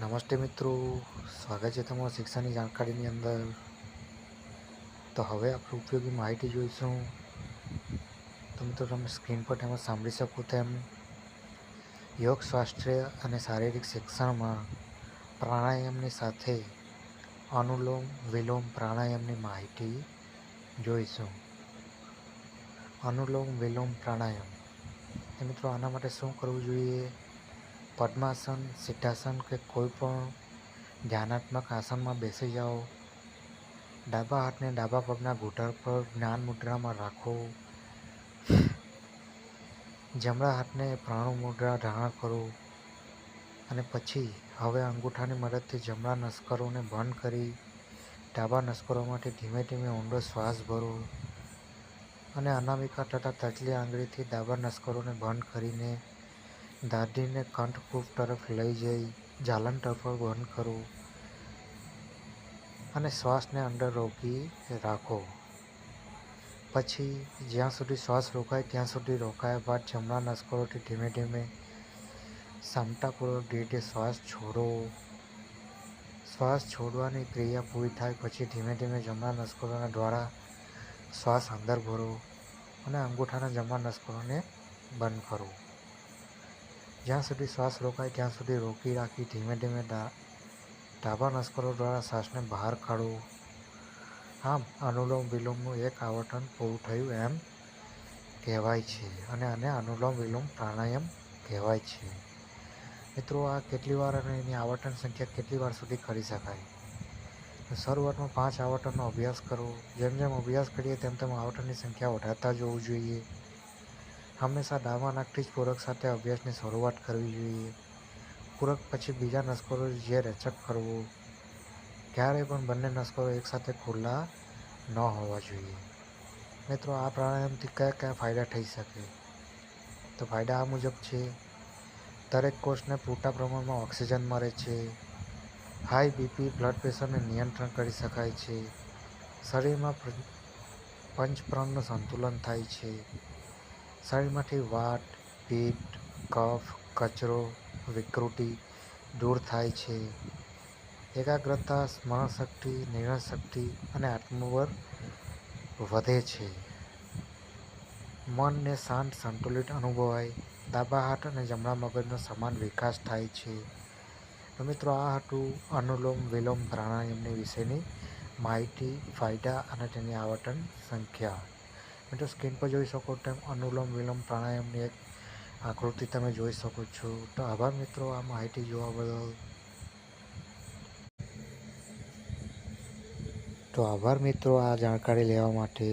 નમસ્તે મિત્રો. સ્વાગત છે તમારું શિક્ષણની જાણકારીની અંદર. તો હવે આપણે ઉપયોગી માહિતી જોઈશું. તો મિત્રો, તમે સ્ક્રીન પર તેમાં સાંભળી શકો તેમ, યોગ, સ્વાસ્થ્ય અને શારીરિક શિક્ષણમાં પ્રાણાયામની સાથે અનુલોમ વિલોમ પ્રાણાયામની માહિતી જોઈશું. અનુલોમ વિલોમ પ્રાણાયામ. મિત્રો, આના માટે શું કરવું જોઈએ? પદ્માસન, સિદ્ધાસન કે કોઈ પણ ધ્યાનાત્મક આસનમાં બેસી જાઓ. ડાબા હાથને ડાબા પગના ઘૂંટણ પર જ્ઞાન મુદ્રામાં રાખો. જમણા હાથને પ્રાણુ મુદ્રા ધારણ કરો. અને પછી હવે અંગૂઠાની મદદથી જમણા નસ્કરોને બંધ કરી ડાબા નસ્કરોમાંથી ધીમે ધીમે ઊંડો શ્વાસ ભરો અને અનામિકા તથા તચલી આંગળીથી ડાબા નસ્કરોને બંધ કરીને દાઢીને કંઠકૂપ તરફ લઈ જઈ જાલન તરફ બંધ કરો અને શ્વાસને અંદર રોકી રાખો. પછી જ્યાં સુધી શ્વાસ રોકાય, ત્યાં સુધી રોકાયા બાદ જમણા નસકોરોથી ધીમે ધીમે સમતાપૂર્વક ધીરે ધીરે શ્વાસ છોડો. શ્વાસ છોડવાની ક્રિયા પૂરી થાય પછી ધીમે ધીમે જમણા નસકોરોના દ્વારા શ્વાસ અંદર ભરો અને અંગૂઠાના જમણા નસકોરોને બંધ કરો. જ્યાં સુધી શ્વાસ રોકાય, ત્યાં સુધી રોકી રાખી ધીમે ધીમે ડાબા નસ્કરો દ્વારા શ્વાસને બહાર કાઢવું આમ અનુલોમ વિલોમનું એક આવર્તન પૂરું થયું એમ કહેવાય છે અને આને અનુલોમ વિલોમ પ્રાણાયામ કહેવાય છે. મિત્રો, આ કેટલી વાર અને એની આવર્તન સંખ્યા કેટલી વાર સુધી કરી શકાય? શરૂઆતમાં પાંચ આવર્તનનો અભ્યાસ કરો. જેમ જેમ અભ્યાસ કરીએ તેમ તેમ આવર્તનની સંખ્યા વધારતા જવું જોઈએ. હંમેશા ડાબા નાકથી જ પૂરક સાથે અભ્યાસની શરૂઆત કરવી જોઈએ. પૂરક પછી બીજા નસ્કરો જે રેચક કરવો, ક્યારેય પણ બંને નસ્કરો એકસાથે ખુલ્લા ન હોવા જોઈએ. મિત્રો, આ પ્રાણાયામથી કયા કયા ફાયદા થઈ શકે? તો ફાયદા આ મુજબ છે, દરેક કોષને પૂરતા પ્રમાણમાં ઓક્સિજન મળે છે, હાઈ બીપી, બ્લડ પ્રેશરને નિયંત્રણ કરી શકાય છે, શરીરમાં પંચપ્રણનું સંતુલન થાય છે શરીરમાંથી વાટ પિત્ત કફ, કચરો, વિકૃતિ દૂર થાય છે. એકાગ્રતા સ્મરણ શક્તિ નિર્ણય શક્તિ અને આત્મબળ વધે છે. મનને શાંત, સંતુલિત અનુભવાય. ડાબા હાથ અને જમણા મગજનો સમાન વિકાસ થાય છે. તો મિત્રો, આ હતું અનુલોમ વિલોમ પ્રાણાયામની વિશેની માહિતી, ફાયદા અને તેની આવર્તન સંખ્યા. મિત્રો સ્ક્રીન પર જોઈ શકો તેમ અનુલોમ વિલોમ પ્રાણાયામની એક આકૃતિ તમે જોઈ શકો છો તો આભાર મિત્રો આ માહિતી જોવા બદલ તો આભાર મિત્રો આ જાણકારી લેવા માટે